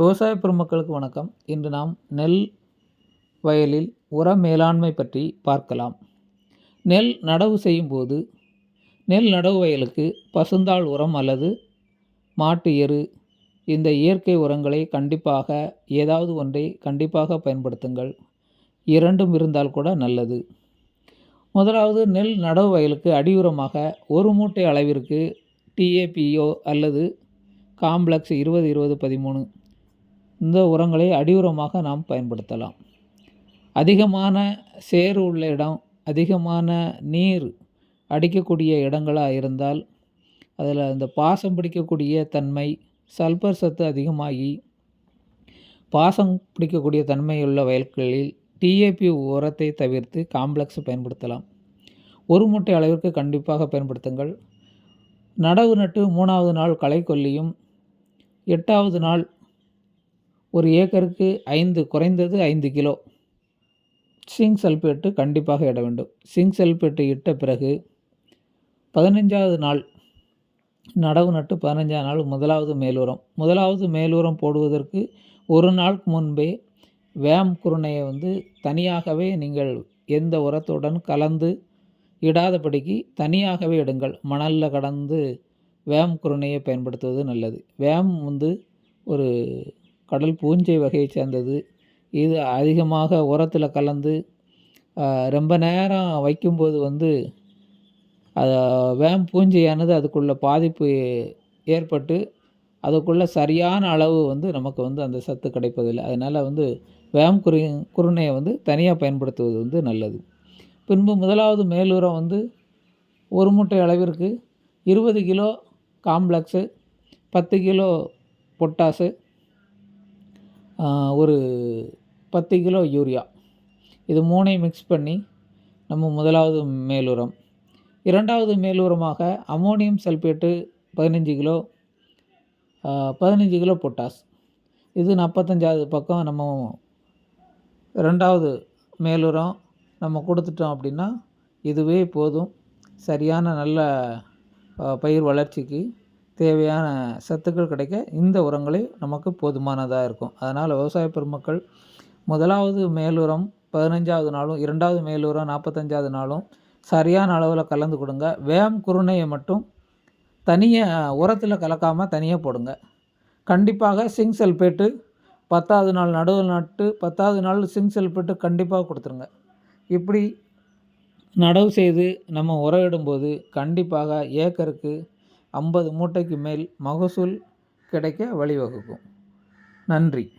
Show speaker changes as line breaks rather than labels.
விவசாய பெருமக்களுக்கு வணக்கம். இன்று நாம் நெல் வயலில் உர மேலாண்மை பற்றி பார்க்கலாம். நெல் நடவு செய்யும்போது நெல் நடவு வயலுக்கு பசுந்தாள் உரம் அல்லது மாட்டு எரு இந்த இயற்கை உரங்களை கண்டிப்பாக ஏதாவது ஒன்றை கண்டிப்பாக பயன்படுத்துங்கள். இரண்டும் இருந்தால் கூட நல்லது. முதலாவது நெல் நடவு வயலுக்கு அடியுரமாக ஒரு மூட்டை அளவிற்கு டிஏபிஓ அல்லது காம்ப்ளெக்ஸ் இருபது இருபது பதிமூணு இந்த உரங்களை அடியுரமாக நாம் பயன்படுத்தலாம். அதிகமான சேறு உள்ள இடம் அதிகமான நீர் அடிக்கக்கூடிய இடங்களாக இருந்தால் அதில் அந்த பாசம் பிடிக்கக்கூடிய தன்மை சல்பர் சத்து அதிகமாகி பாசம் பிடிக்கக்கூடிய தன்மையுள்ள வயல்களில் டிஏபி உரத்தை தவிர்த்து காம்ப்ளெக்ஸ் பயன்படுத்தலாம். ஒரு மூட்டை அளவிற்கு கண்டிப்பாக பயன்படுத்துங்கள். நடவு நட்டு மூணாவது நாள் களை கொல்லியும் எட்டாவது நாள் ஒரு ஏக்கருக்கு ஐந்து குறைந்தது ஐந்து கிலோ. சிங்க் சல்பேட்டு கண்டிப்பாக இட வேண்டும். சிங்க் சல்பேட்டு இட்ட பிறகு பதினஞ்சாவது நாள் நடவு நட்டு பதினஞ்சாவது நாள் முதலாவது மேலுரம். முதலாவது மேலுரம் போடுவதற்கு ஒரு நாளுக்கு முன்பே வேம் குருணையை வந்து தனியாகவே நீங்கள் எந்த உரத்துடன் கலந்து இடாதபடிக்கு தனியாகவே இடுங்கள். மணலில் கடந்து வேம் குருணையை பயன்படுத்துவது நல்லது. வேம் வந்து ஒரு கடல் பூஞ்சை வகையை சேர்ந்தது. இது அதிகமாக உரத்தில் கலந்து ரொம்ப நேரம் வைக்கும்போது வந்து அதை வேம் பூஞ்சையானது அதுக்குள்ள பாதிப்பு ஏற்பட்டு அதுக்குள்ளே சரியான அளவு வந்து நமக்கு வந்து அந்த சத்து கிடைப்பதில்லை. அதனால் வந்து வேம் குரு குருணையை வந்து தனியாக பயன்படுத்துவது வந்து நல்லது. பின்பு முதலாவது மேலுரம் வந்து ஒரு மூட்டை அளவிற்கு இருபது கிலோ காம்ப்ளெக்ஸு பத்து கிலோ பொட்டாசு ஒரு பத்து கிலோ யூரியா. இது மூணையும் மிக்ஸ் பண்ணி நம்ம முதலாவது மேலுரம். இரண்டாவது மேலுரமாக அமோனியம் சல்பேட்டு பதினஞ்சு கிலோ பதினஞ்சு கிலோ பொட்டாஸ். இது நாற்பத்தஞ்சாவது பக்கம் நம்ம ரெண்டாவது மேலுரம் நம்ம கொடுத்துட்டோம் அப்படின்னா இதுவே போதும். சரியான நல்ல பயிர் வளர்ச்சிக்கு தேவையான சத்துக்கள் கிடைக்க இந்த உரங்களே நமக்கு போதுமானதாக இருக்கும். அதனால் விவசாய பெருமக்கள் முதலாவது மேலுரம் பதினஞ்சாவது நாளும் இரண்டாவது மேலுரம் நாற்பத்தஞ்சாவது நாளும் சரியான அளவில் கலந்து கொடுங்க. வேம் குருணையை மட்டும் தனியாக உரத்தில் கலக்காமல் தனியாக போடுங்க. கண்டிப்பாக சிங் சல்பேட்டு பத்தாவது நாள் நடுவில் நட்டு பத்தாவது நாள் சிங் சல்பேட்டு கண்டிப்பாக கொடுத்துருங்க. இப்படி நடவு செய்து நம்ம உரமிடும்போது கண்டிப்பாக ஏக்கருக்கு ஐம்பது மூட்டைக்கு மேல் மகசூல் கிடைக்க வழிவகுக்கும். நன்றி.